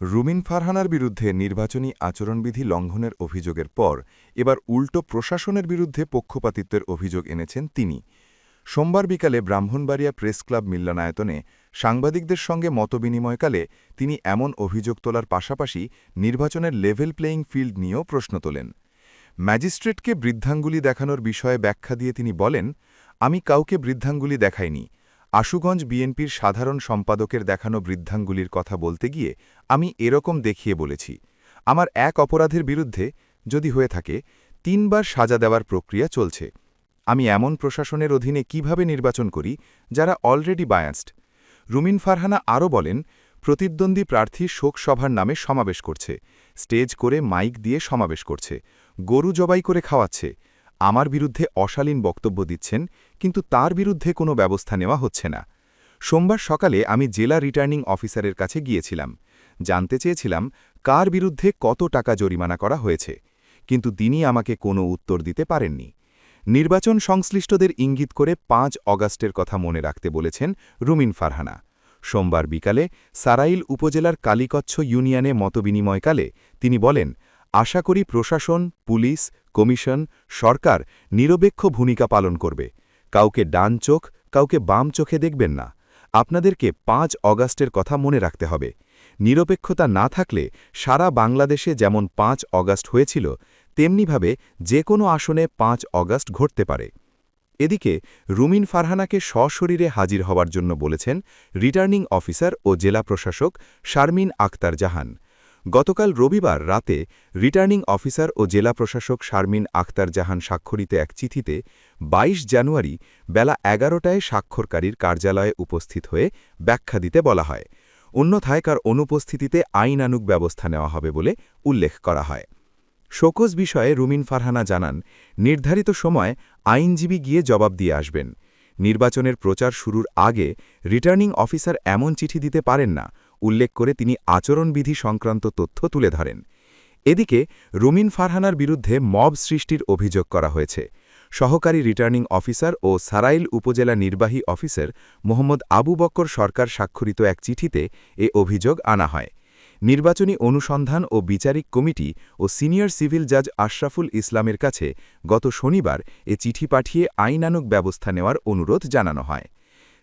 রুমিন ফারহানার বিরুদ্ধে নির্বাচনী আচরণবিধি লঙ্ঘনের অভিযোগের পর এবার উল্টো প্রশাসনের বিরুদ্ধে পক্ষপাতিত্বের অভিযোগ এনেছেন তিনি। সোমবার বিকালে ব্রাহ্মণবাড়িয়া প্রেস ক্লাব মিল্লনায়তনে সাংবাদিকদের সঙ্গে মতবিনিময়কালে তিনি এমন অভিযোগ তোলার পাশাপাশি নির্বাচনের লেভেল প্লেয়িং ফিল্ড নিয়েও প্রশ্ন তোলেন। ম্যাজিস্ট্রেটকে বৃদ্ধাঙ্গুলি দেখানোর বিষয়ে ব্যাখ্যা দিয়ে তিনি বলেন, আমি কাউকে বৃদ্ধাঙ্গুলি দেখাইনি। আশুগঞ্জ বিএনপির সাধারণ সম্পাদকের দেখানো বৃদ্ধাঙ্গুলির কথা বলতে গিয়ে আমি এরকম দেখিয়ে বলেছি, আমার এক অপরাধের বিরুদ্ধে যদি হয়ে থাকে, তিনবার সাজা দেওয়ার প্রক্রিয়া চলছে। আমি এমন প্রশাসনের অধীনে কীভাবে নির্বাচন করি, যারা অলরেডি বায়ান্সড রুমিন ফারহানা আরও বলেন, প্রতিদ্বন্দ্বী প্রার্থী শোকসভার নামে সমাবেশ করছে, স্টেজ করে মাইক দিয়ে সমাবেশ করছে, গরু জবাই করে খাওয়াচ্ছে আমার বিরুদ্ধে অশালীন বক্তব্য দিচ্ছেন, কিন্তু তার বিরুদ্ধে কোনো ব্যবস্থা নেওয়া হচ্ছে না। সোমবার সকালে আমি জেলা রিটার্নিং অফিসারের কাছে গিয়েছিলাম। জানতে চেয়েছিলাম কার বিরুদ্ধে কত টাকা জরিমানা করা হয়েছে, কিন্তু তিনি আমাকে কোনো উত্তর দিতে পারেননি। নির্বাচন সংশ্লিষ্টদের ইঙ্গিত করে পাঁচ অগাস্টের কথা মনে রাখতে বলেছেন রুমিন ফারহানা। সোমবার বিকালে সারাইল উপজেলার কালিকচ্ছ ইউনিয়নে মতবিনিময়কালে তিনি বলেন আশা করি প্রশাসন, পুলিশ, কমিশন, সরকার নিরপেক্ষ ভূমিকা পালন করবে। কাউকে ডান চোখ, কাউকে বাম চোখে দেখবেন না। আপনাদেরকে পাঁচ অগাস্টের কথা মনে রাখতে হবে। নিরপেক্ষতা না থাকলে সারা বাংলাদেশে যেমন পাঁচ অগাস্ট হয়েছিল, তেমনিভাবে যে কোনো আসনে পাঁচ অগাস্ট ঘটতে পারে। এদিকে রুমিন ফারহানাকে সশরীরে হাজির হওয়ার জন্য বলেছেন, রিটার্নিং অফিসার ও জেলা প্রশাসক শারমিন আক্তার জাহান গতকাল রবিবার রাতে রিটার্নিং অফিসার ও জেলা প্রশাসক শারমিন আখতার জাহান স্বাক্ষরিত এক চিঠিতে ২২ জানুয়ারি বেলা এগারোটায় স্বাক্ষরকারীর কার্যালয়ে উপস্থিত হয়ে ব্যাখ্যা দিতে বলা হয়। অন্যথায় কার অনুপস্থিতিতে আইনানুক ব্যবস্থা নেওয়া হবে বলে উল্লেখ করা হয়। শোকজ বিষয়ে রুমিন ফারহানা জানান, নির্ধারিত সময় আইনজীবী গিয়ে জবাব দিয়ে আসবেন। নির্বাচনের প্রচার শুরুর আগে রিটার্নিং অফিসার এমন চিঠি দিতে পারেন না উল্লেখ করে তিনি আচরণবিধি সংক্রান্ত তথ্য তুলে ধরেন। এদিকে, রুমিন ফারহানার বিরুদ্ধে মব সৃষ্টির অভিযোগ করা হয়েছে। সহকারী রিটার্নিং অফিসার ও সারাইল উপজেলা নির্বাহী অফিসার মোহাম্মদ আবু বক্কর সরকার স্বাক্ষরিত এক চিঠিতে এ অভিযোগ আনা হয়। নির্বাচনী অনুসন্ধান ও বিচারিক কমিটি ও সিনিয়র সিভিল জাজ আশরাফুল ইসলামের কাছে গত শনিবার এ চিঠি পাঠিয়ে আইনানুক ব্যবস্থা নেওয়ার অনুরোধ জানানো হয়।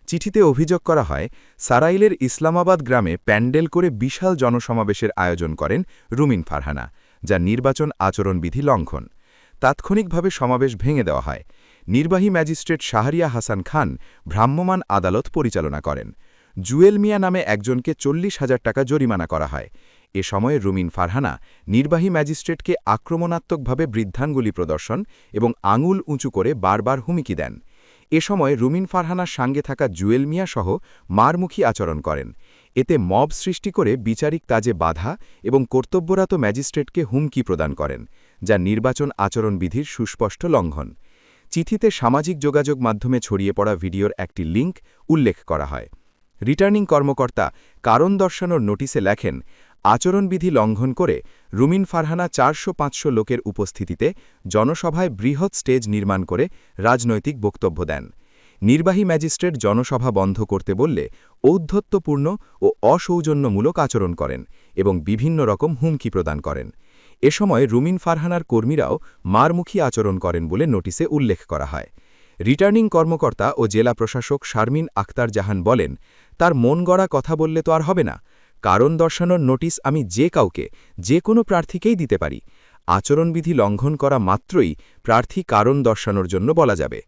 চিঠিতে অভিযোগ করা হয়, সারাইলের ইসলামাবাদ গ্রামে প্যান্ডেল করে বিশাল জনসমাবেশের আয়োজন করেন রুমিন ফারহানা, যা নির্বাচন আচরণবিধি লঙ্ঘন। তাৎক্ষণিকভাবে সমাবেশ ভেঙে দেওয়া হয়। নির্বাহী ম্যাজিস্ট্রেট শাহরিয়া হাসান খান ভ্রাম্যমাণ আদালত পরিচালনা করেন। জুয়েল মিয়া নামে একজনকে চল্লিশ হাজার টাকা জরিমানা করা হয়। এ সময়ে রুমিন ফারহানা নির্বাহী ম্যাজিস্ট্রেটকে আক্রমণাত্মকভাবে বৃদ্ধাঙ্গুলি প্রদর্শন এবং আঙুল উঁচু করে বারবার হুমকি দেন। এ সময় রুমিন ফারহানার সঙ্গে থাকা জুয়েল মিয়া সহ মারমুখী আচরণ করেন। এতে মব সৃষ্টি করে বিচারিক কাজে বাধা এবং কর্তব্যরত ম্যাজিস্ট্রেটকে হুমকি প্রদান করেন, যা নির্বাচন আচরণবিধির সুস্পষ্ট লঙ্ঘন। চিঠিতে সামাজিক যোগাযোগ মাধ্যমে ছড়িয়ে পড়া ভিডিওর একটি লিঙ্ক উল্লেখ করা হয়। রিটার্নিং কর্মকর্তা কারণ দর্শানোর নোটিসে লেখেন, আচরণবিধি লঙ্ঘন করে রুমিন ফারহানা চারশো পাঁচশো লোকের উপস্থিতিতে জনসভায় বৃহৎ স্টেজ নির্মাণ করে রাজনৈতিক বক্তব্য দেন। নির্বাহী ম্যাজিস্ট্রেট জনসভা বন্ধ করতে বললে ঔদ্ধত্যপূর্ণ ও অসৌজন্যমূলক আচরণ করেন এবং বিভিন্ন রকম হুমকি প্রদান করেন। এ সময় রুমিন ফারহানার কর্মীরাও মারমুখী আচরণ করেন বলে নোটিসে উল্লেখ করা হয়। রিটার্নিং কর্মকর্তা ও জেলা প্রশাসক শারমিন আক্তার জাহান বলেন, তার মন গড়া কথা বললে তো আর হবে না। কারণ দর্শানোর নোটিশ আমি যে কাউকে, যে কোনো প্রার্থীকেই দিতে পারি। আচরণবিধি লঙ্ঘন করা মাত্রই প্রার্থী কারণ দর্শানোর জন্য বলা যাবে।